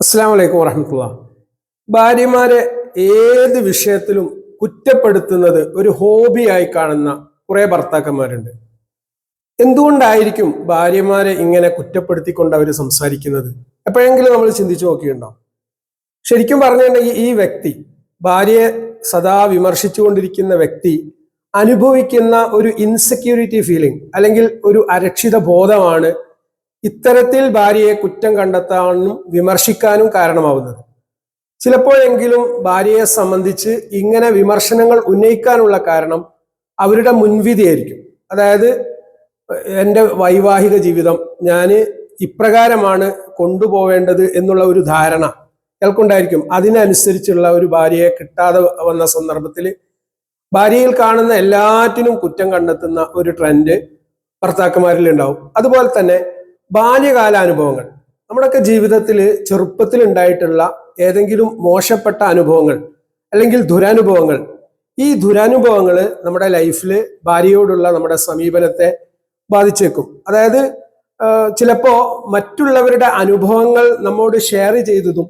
അസ്സാം വലൈക്കും വറഹമത്തുള്ള. ഭാര്യമാരെ ഏത് വിഷയത്തിലും കുറ്റപ്പെടുത്തുന്നത് ഒരു ഹോബിയായി കാണുന്ന കുറെ ഭർത്താക്കന്മാരുണ്ട്. എന്തുകൊണ്ടായിരിക്കും ഭാര്യമാരെ ഇങ്ങനെ കുറ്റപ്പെടുത്തിക്കൊണ്ട് അവർ സംസാരിക്കുന്നത്? എപ്പോഴെങ്കിലും നമ്മൾ ചിന്തിച്ചു നോക്കിയിട്ടുണ്ടോ? ശരിക്കും പറഞ്ഞിട്ടുണ്ടെങ്കിൽ ഈ വ്യക്തി ഭാര്യയെ സദാ വിമർശിച്ചുകൊണ്ടിരിക്കുന്ന വ്യക്തി അനുഭവിക്കുന്ന ഒരു ഇൻസെക്യൂരിറ്റി ഫീലിംഗ് അല്ലെങ്കിൽ ഒരു അരക്ഷിത ബോധമാണ് ഇത്തരത്തിൽ ഭാര്യയെ കുറ്റം കണ്ടെത്താനും വിമർശിക്കാനും കാരണമാവുന്നത്. ചിലപ്പോഴെങ്കിലും ഭാര്യയെ സംബന്ധിച്ച് ഇങ്ങനെ വിമർശനങ്ങൾ ഉന്നയിക്കാനുള്ള കാരണം അവരുടെ മുൻവിധിയായിരിക്കും അതായത് എന്റെ വൈവാഹിക ജീവിതം ഞാൻ ഇപ്രകാരമാണ് കൊണ്ടുപോവേണ്ടത് എന്നുള്ള ഒരു ധാരണ ഇയാൾക്കുണ്ടായിരിക്കും അതിനനുസരിച്ചുള്ള ഒരു ഭാര്യയെ കിട്ടാതെ വന്ന സന്ദർഭത്തിൽ ഭാര്യയിൽ കാണുന്ന എല്ലാറ്റിനും കുറ്റം കണ്ടെത്തുന്ന ഒരു ട്രെൻഡ് ഭർത്താക്കന്മാരിൽ ഉണ്ടാവും അതുപോലെ തന്നെ ബാല്യകാല അനുഭവങ്ങൾ നമ്മുടെയൊക്കെ ജീവിതത്തിൽ ചെറുപ്പത്തിൽ ഉണ്ടായിട്ടുള്ള ഏതെങ്കിലും മോശപ്പെട്ട അനുഭവങ്ങൾ അല്ലെങ്കിൽ ദുരനുഭവങ്ങൾ ഈ ദുരനുഭവങ്ങൾ നമ്മുടെ ലൈഫിൽ ഭാര്യയോടുള്ള നമ്മുടെ സമീപനത്തെ ബാധിച്ചേക്കും. അതായത് ചിലപ്പോ മറ്റുള്ളവരുടെ അനുഭവങ്ങൾ നമ്മോട് ഷെയർ ചെയ്തതും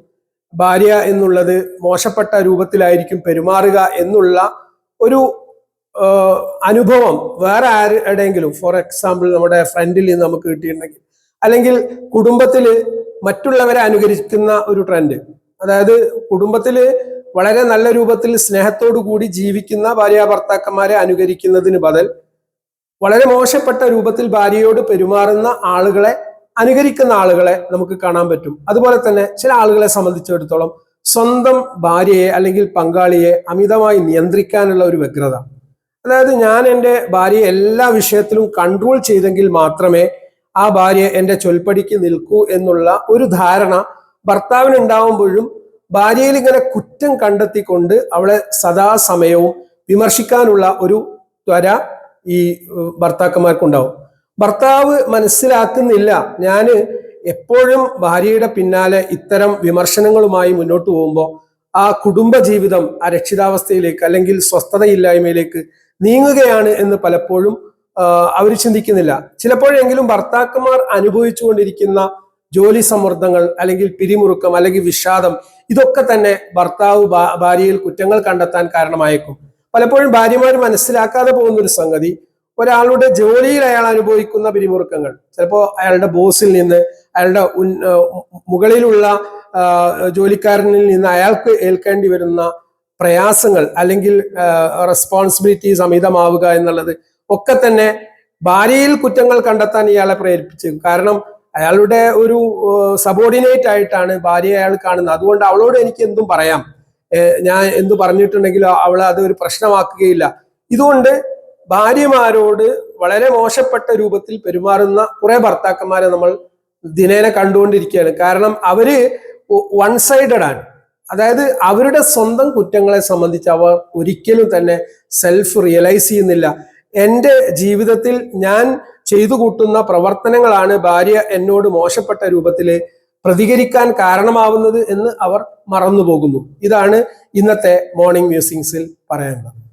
ഭാര്യ എന്നുള്ളത് മോശപ്പെട്ട രൂപത്തിലായിരിക്കും പെരുമാറുക എന്നുള്ള ഒരു അനുഭവം വേറെ ആരുടെയെങ്കിലും ഫോർ എക്സാമ്പിൾ നമ്മുടെ ഫ്രണ്ടിൽ നിന്ന് നമുക്ക് കിട്ടിയിട്ടുണ്ടെങ്കിൽ അല്ലെങ്കിൽ കുടുംബത്തിൽ മറ്റുള്ളവരെ അനുകരിക്കുന്ന ഒരു ട്രെൻഡ് അതായത് കുടുംബത്തിൽ വളരെ നല്ല രൂപത്തിൽ സ്നേഹത്തോടു കൂടി ജീവിക്കുന്ന ഭാര്യ ഭർത്താക്കന്മാരെ അനുകരിക്കുന്നതിന് ബദൽ വളരെ മോശപ്പെട്ട രൂപത്തിൽ ഭാര്യയോട് പെരുമാറുന്ന ആളുകളെ അനുകരിക്കുന്ന ആളുകളെ നമുക്ക് കാണാൻ പറ്റും. അതുപോലെ തന്നെ ചില ആളുകളെ സംബന്ധിച്ചിടത്തോളം സ്വന്തം ഭാര്യയെ അല്ലെങ്കിൽ പങ്കാളിയെ അമിതമായി നിയന്ത്രിക്കാനുള്ള ഒരു വ്യഗ്രത. അതായത് ഞാൻ എന്റെ ഭാര്യയെ എല്ലാ വിഷയത്തിലും കൺട്രോൾ ചെയ്തെങ്കിൽ മാത്രമേ ആ ഭാര്യ എന്റെ ചൊൽപ്പടിക്ക് നിൽക്കൂ എന്നുള്ള ഒരു ധാരണ ഭർത്താവിന് ഉണ്ടാവുമ്പോഴും ഭാര്യയിൽ ഇങ്ങനെ കുറ്റം കണ്ടെത്തിക്കൊണ്ട് അവളെ സദാസമയവും വിമർശിക്കാനുള്ള ഒരു ത്വര ഈ ഭർത്താക്കന്മാർക്കുണ്ടാവും. ഭർത്താവ് മനസ്സിലാക്കുന്നില്ല. ഞാൻ എപ്പോഴും ഭാര്യയുടെ പിന്നാലെ ഇത്തരം വിമർശനങ്ങളുമായി മുന്നോട്ട് പോകുമ്പോൾ ആ കുടുംബ ജീവിതം അരക്ഷിതാവസ്ഥയിലേക്ക് അല്ലെങ്കിൽ സ്വസ്ഥതയില്ലായ്മയിലേക്ക് നീങ്ങുകയാണ് എന്ന് പലപ്പോഴും അവർ ചിന്തിക്കുന്നില്ല. ചിലപ്പോഴെങ്കിലും ഭർത്താക്കന്മാർ അനുഭവിച്ചുകൊണ്ടിരിക്കുന്ന ജോലി സമ്മർദ്ദങ്ങൾ അല്ലെങ്കിൽ പിരിമുറുക്കം അല്ലെങ്കിൽ വിഷാദം ഇതൊക്കെ തന്നെ ഭർത്താവ് ഭാര്യയിൽ കുറ്റങ്ങൾ കണ്ടെത്താൻ കാരണമായേക്കും. പലപ്പോഴും ഭാര്യമാർ മനസ്സിലാക്കാതെ പോകുന്ന ഒരു സംഗതി ഒരാളുടെ ജോലിയിൽ അയാൾ അനുഭവിക്കുന്ന പിരിമുറുക്കങ്ങൾ. ചിലപ്പോൾ അയാളുടെ ബോസിൽ നിന്ന് അയാളുടെ ഉൻ മുകളിലുള്ള ജോലിക്കാരനിൽ നിന്ന് അയാൾക്ക് ഏൽക്കേണ്ടി വരുന്ന പ്രയാസങ്ങൾ അല്ലെങ്കിൽ റെസ്പോൺസിബിലിറ്റീസ് അമിതമാവുക എന്നുള്ളത് ഒക്കെ തന്നെ ഭാര്യയിൽ കുറ്റങ്ങൾ കണ്ടെത്താൻ ഇയാളെ പ്രേരിപ്പിച്ചു കാരണം അയാളുടെ ഒരു സബോർഡിനേറ്റ് ആയിട്ടാണ് ഭാര്യയെ അയാൾ കാണുന്നത്. അതുകൊണ്ട് അവളോട് എനിക്ക് എന്തും പറയാം. ഞാൻ എന്തു പറഞ്ഞിട്ടുണ്ടെങ്കിലും അവൾ അത് ഒരു പ്രശ്നമാക്കുകയില്ല. ഇതുകൊണ്ട് ഭാര്യമാരോട് വളരെ മോശപ്പെട്ട രൂപത്തിൽ പെരുമാറുന്ന കുറെ ഭർത്താക്കന്മാരെ നമ്മൾ ദിനേന കണ്ടുകൊണ്ടിരിക്കുകയാണ്. കാരണം അവർ വൺ സൈഡഡ് ആണ്. അതായത് അവരുടെ സ്വന്തം കുറ്റങ്ങളെ സംബന്ധിച്ച് അവർ ഒരിക്കലും തന്നെ സെൽഫ് റിയലൈസ് ചെയ്യുന്നില്ല. എന്റെ ജീവിതത്തിൽ ഞാൻ ചെയ്തു കൂട്ടുന്ന പ്രവർത്തനങ്ങളാണ് ഭാര്യ എന്നോട് മോശപ്പെട്ട രൂപത്തിൽ പ്രതികരിക്കാൻ കാരണമാവുന്നത് എന്ന് അവർ മറന്നു പോകുന്നു ഇതാണ് ഇന്നത്തെ മോർണിംഗ് മ്യൂസിങ്സിൽ പറയാനുള്ളത്.